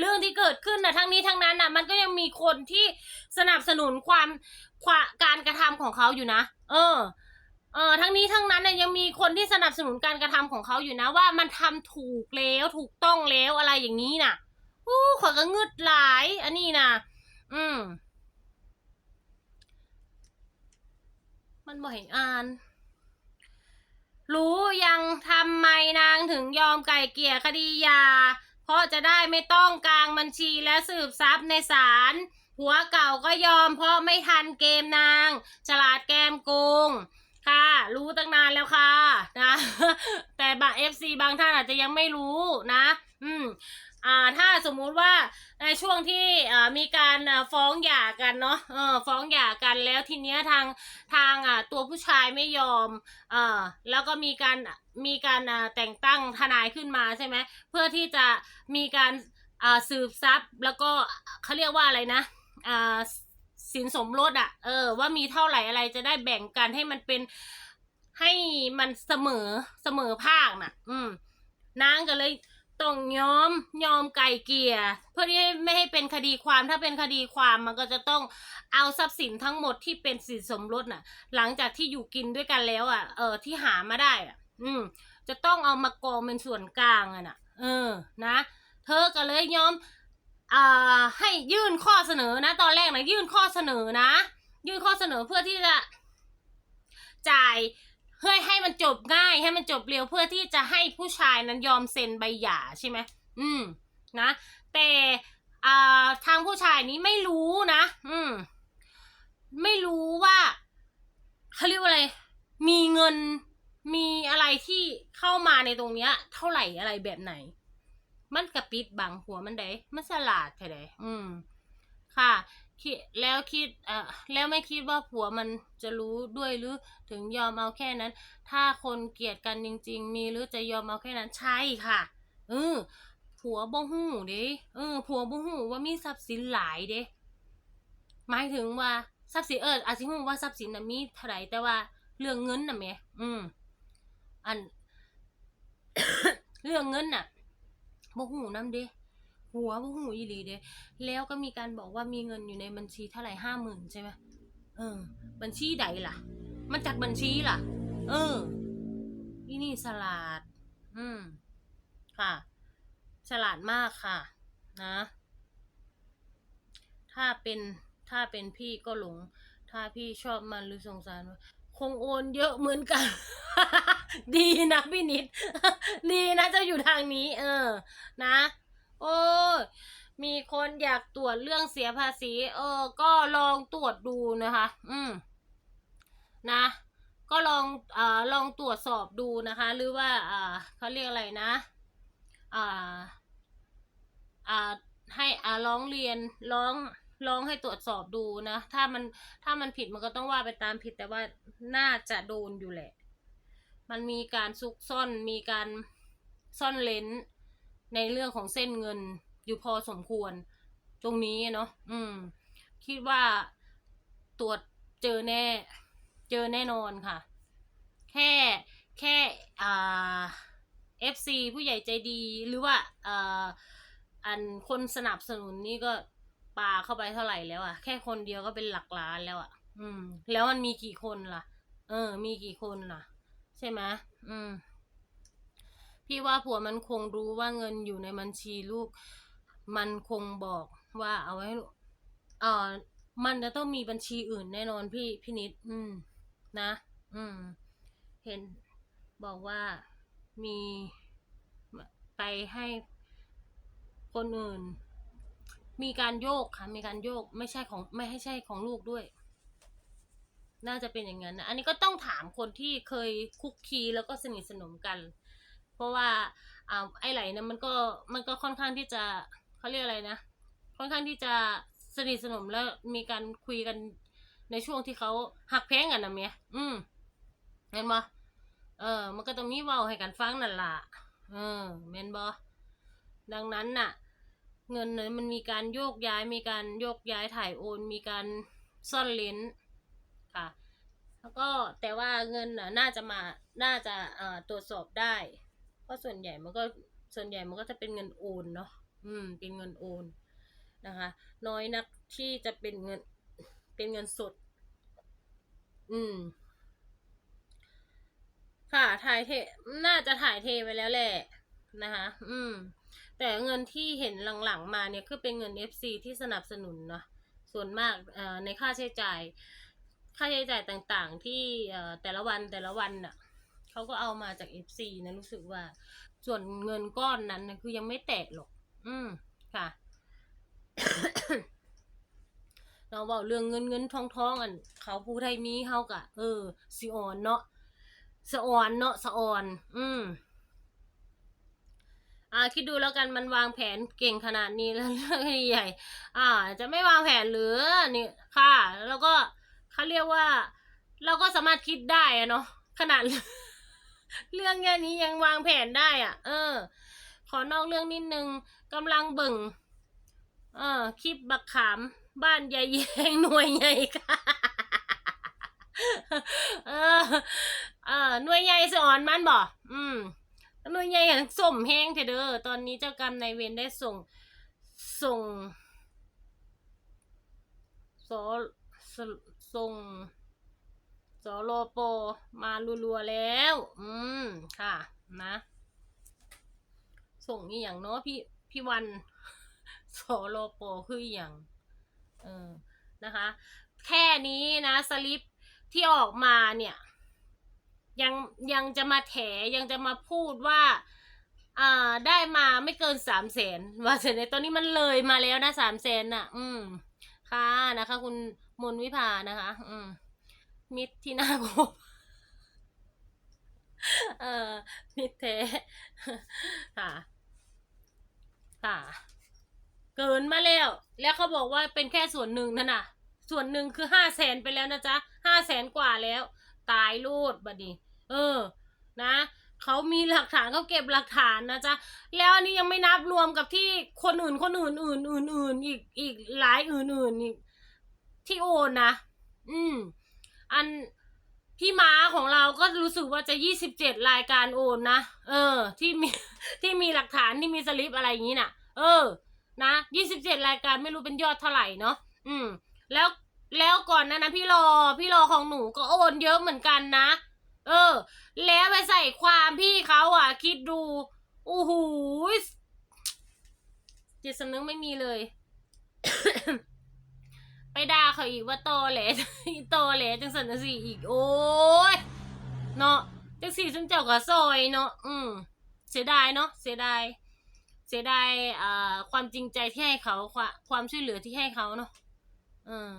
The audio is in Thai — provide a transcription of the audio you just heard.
เรื่องที่เกิดขึ้นนะทั้งนี้ทั้งนั้นนะมันก็ยังมีคนที่สนับสนุนความความการกระทำของเขาอยู่นะ เออ เออทั้งนี้ทั้งนั้นนี่ยยังมีคนที่สนับสนุนการกระทำของเขาอยู่นะ ว่ามันทำถูกแล้วถูกต้องแล้วอะไรอย่างนี้น่ะอู้ขอยก็งึดหลาย อันนี้นะอืม มันบ่เห็นอ่านรู้ยังทำไมนางถึงยอมไก่เกลี่ยคดียา ราะจะได้ไม่ต้องกลางบัญชีและสืบทรัพย์ในศาลหัวเก่าก็ยอมเพราะไม่ทันเกมนาง ฉลาดแกมโกงค่ะ รู้ตั้งนานแล้วค่ะนะแต่บางเอฟซีบางท่านอาจจะยังไม่รู้นะ อืม ถ้าสมมุติว่าในช่วงที่อ่ามีการฟ้องหย่ากันเนาะเออฟ้องหย่ากันแล้วทีเนี้ยทางทางอ่าตัวผู้ชายไม่ยอมอ่าแล้วก็มีการมีการอ่าแต่งตั้งทนายขึ้นมาใช่ไหมเพื่อที่จะมีการอ่าสืบทรัพย์แล้วก็เขาเรียกว่าอะไรนะอ่าสินสมรสอะเออว่ามีเท่าไหร่อะไรจะได้แบ่งกันให้มันเป็นให้มันเสมอเสมอภาคน่ะ อืมนางก็เลย ต้องยอมยอมไก่เกลี่ยเพื่อที่ไม่ให้เป็นคดีความถ้าเป็นคดีความมันก็จะต้องเอาทรัพย์สินทั้งหมดที่เป็นสินสมรสน่ะ หลังจากที่อยู่กินด้วยกันแล้วอะ เออที่หามาได้อะ อืม จะต้องเอามากองเป็นส่วนกลางอะนะเออนะ เธอก็เลยยอมอ่าให้ยื่นข้อเสนอนะ ตอนแรกนะยื่นข้อเสนอนะ ยื่นข้อเสนอเพื่อที่จะจ่าย เพื่อให้มันจบง่ายให้มันจบเร็วเพื่อที่จะให้ผู้ชายนั้นยอมเซ็นใบหย่าใช่ไหมอืมนะ แต่อ่าทางผู้ชายนี้ไม่รู้นะ อืม ไม่รู้ว่าเขาเรียกว่าอะไร มีเงินมีอะไรที่เข้ามาในตรงเนี้ย เท่าไหร่อะไรแบบไหน มันกระปิดบังหัวมันได้มันฉลาดแค่ไหนอืม ค่ะคิดแล้วคิดเอ่อแล้วไม่คิดว่าผัวมันจะรู้ด้วยหรือถึงยอมเอาแค่นั้น ถ้าคนเกลียดกันจริง ๆ มีหรือจะยอมเอาแค่นั้นใช่ค่ะเออผัวบ่หูเด้เออผัวบ่หูว่ามีทรัพย์สินหลายเด้หมายถึงว่าทรัพย์สินเอออาจสิหูว่าทรัพย์สินน่ะมีเท่าไหร่แต่ว่าเรื่องเงินน่ะแม่อืมอัน เรื่องเงินน่ะบ่หูนำเด้ หัวบ่หูอีหลีเด้แล้วก็มีการบอกว่ามีเงินอยู่ในบัญชีเท่าไหร่ห้าหมื่นใช่ไหมเออ บัญชีใดล่ะ มันจากบัญชีล่ะ เอออีนี่ฉลาด อืม ค่ะฉลาดมากค่ะ นะ ถ้าเป็นถ้าเป็นพี่ก็หลง ถ้าพี่ชอบมันหรือสงสารมันคงโอนเยอะเหมือนกัน ดีนะพี่นิด ดีนะจะอยู่ทางนี้ เออ นะ โอ้ยมีคนอยากตรวจเรื่องเสียภาษี เออ ก็ลองตรวจดูนะคะ อืม นะ ก็ลองอ่าลองตรวจสอบดูนะคะ หรือว่า อ่าเขาเรียกอะไรนะ อ่า อ่า ให้อ่าร้องเรียนร้องร้องให้ตรวจสอบดูนะ ถ้ามันถ้ามันผิดมันก็ต้องว่าไปตามผิดแต่ว่าน่าจะโดนอยู่แหละ มันมีการซุกซ่อนมีการซ่อนเลน ในเรื่องของเส้นเงินอยู่พอสมควร ตรงนี้เนาะอืม คิดว่าตรวจเจอแน่ เจอแน่นอนค่ะ แค่แค่อ่า FC ผู้ใหญ่ใจดีหรือว่าอ่าอันคนสนับสนุนนี่ก็ปาเข้าไปเท่าไหร่แล้วอะแค่คนเดียวก็เป็นหลักล้านแล้วอะอืม แล้วมันมีกี่คนล่ะ เออ มีกี่คนล่ะ ใช่ไหมอืม พี่ว่าผัวมันคงรู้ว่าเงินอยู่ในบัญชีลูก มันคงบอกว่าเอาไว้เอ่อมันจะต้องมีบัญชีอื่นแน่นอนพี่พี่นิด อืม นะ อืม เห็นบอกว่ามีไปให้คนอื่น มีการโยกค่ะ มีการโยกไม่ใช่ของไม่ให้ใช่ของลูกด้วย น่าจะเป็นอย่างนั้นนะอันนี้ก็ต้องถามคนที่เคยคุกคีแล้วก็สนิทสนมกัน เพราะว่าอ่าไอไหลเนะมันก็มันก็ค่อนข้างที่จะเขาเรียกอะไรนะ ค่อนข้างที่จะสนิทสนมแล้วมีการคุยกันในช่วงที่เขาหักแพงกันนะเมียอืมเห็นบ่เออ มันก็ต้องมีเว้าให้กันฟังนั่นล่ะเออแม่นบ่ดังนั้นน่ะ เงินเนี่ยมันมีการโยกย้ายมีการโยกย้ายถ่ายโอน มีการซ่อนเลนค่ะ แล้วก็แต่ว่าเงินน่ะน่าจะมาน่าจะเอ่อตรวจสอบได้ ราะส่วนใหญ่มันก็ส่วนใหญ่มันก็จะเป็นเงินโอนเนาะอืม เป็นเงินโอนนะคะ น้อยนักที่จะเป็นเงินเป็นเงินสด อืม ค่ะถ่ายเท น่าจะถ่ายเทไปแล้วแหละนะคะ อืม แต่เงินที่เห็นหลังๆมาเนี่ยคือเป็นเงิน FC ที่สนับสนุนเนาะส่วนมากในค่าใช้จ่าย ค่าใช้จ่ายต่างๆ ที่แต่ละวันแต่ละวันน่ะ เขาก็เอามาจาก FC นะรู้สึกว่า ส่วนเงินก้อนนั้นนะคือยังไม่แตะหรอก อืมค่ะเราบอกเรื่องเงินเงินทองทองอัน เขาผู้ไทยมีเฮากะ เออสิออนเนาะสะออนเนาะสะออน อืมอ่าคิดดูแล้วกันมันวางแผนเก่งขนาดนี้แล้วเรื่องใหญ่ อ่า จะไม่วางแผนหรือนี่ค่ะ แล้วก็เขาเรียกว่า เราก็สามารถคิดได้อะเนาะขนาด เรื่องแค่นี้ยังวางแผนได้อะ เออ ขอนอกเรื่องนิดนึงกำลังเบิ่ง เออ คลิปบักขาม บ้านยายแยงหน่วยใหญ่ค่ะ เออ เออหน่วยใหญ่สอนมันบ่ อืมหน่วยใหญ่อย่างสมแห้งเถอะเด้อ ตอนนี้เจ้ากรรมนายเวรได้ส่ง ส่งสสส่ง สโลโปมารัวๆแล้ว อืม ค่ะ นะ ส่งนี่อย่างเนาะพี่ พี่วันสโลโปคืออย่างเออนะคะ แค่นี้นะสลิปที่ออกมาเนี่ย ยังยังจะมาแถยังจะมาพูดว่าอ่าได้มาไม่เกินสามแสนว่าเสร็จในตอนนี้มันเลยมาแล้วนะสามแสนน่ะ อืม ค่ะนะคะ คุณมนวิภานะคะ อืม มิตรที่น่าคบเออมิตรแท้ค่ะค่ะเกินมาแล้ว แล้วเขาบอกว่าเป็นแค่ส่วนหนึ่งนั่นน่ะ ส่วนหนึ่งคือห้าแสนไปแล้วนะจ๊ะห้าแสนกว่าแล้ว ตายโลดบัดนี้ เออ นะเขามีหลักฐานเขาเก็บหลักฐานนะจ๊ะ แล้วอันนี้ยังไม่นับรวมกับที่คนอื่นคนอื่นอื่นอื่นอื่นอีกอีกหลายอื่นอื่นอีกที่โอนนะ อืม อันพี่ม้าของเราก็รู้สึกว่าจะยี่สิบเจ็ดรายการโอนนะ เออ ที่มีที่มีหลักฐานที่มีสลิปอะไรอย่างนี้น่ะ เออ นะยี่สิบเจ็ดรายการไม่รู้เป็นยอดเท่าไหร่เนาะ อืม แล้วแล้วก่อนนั้นะพี่รอ พี่รอของหนูก็โอนเยอะเหมือนกันนะ เออ แล้วไปใส่ความพี่เขาอะ คิดดูโอ้โหยจิตสำนึกไม่มีเลย ด่าเขาอีกว่าโตแหละโตแหละจังสันจังสี่อีกโอ้ยเนาะจังสีซึ่งเจ้าก็ซอยเนาะอืมเสียดายเนาะเสียดายเสียดายอ่าความจริงใจที่ให้เขาความความช่วยเหลือที่ให้เขาเนาะอืม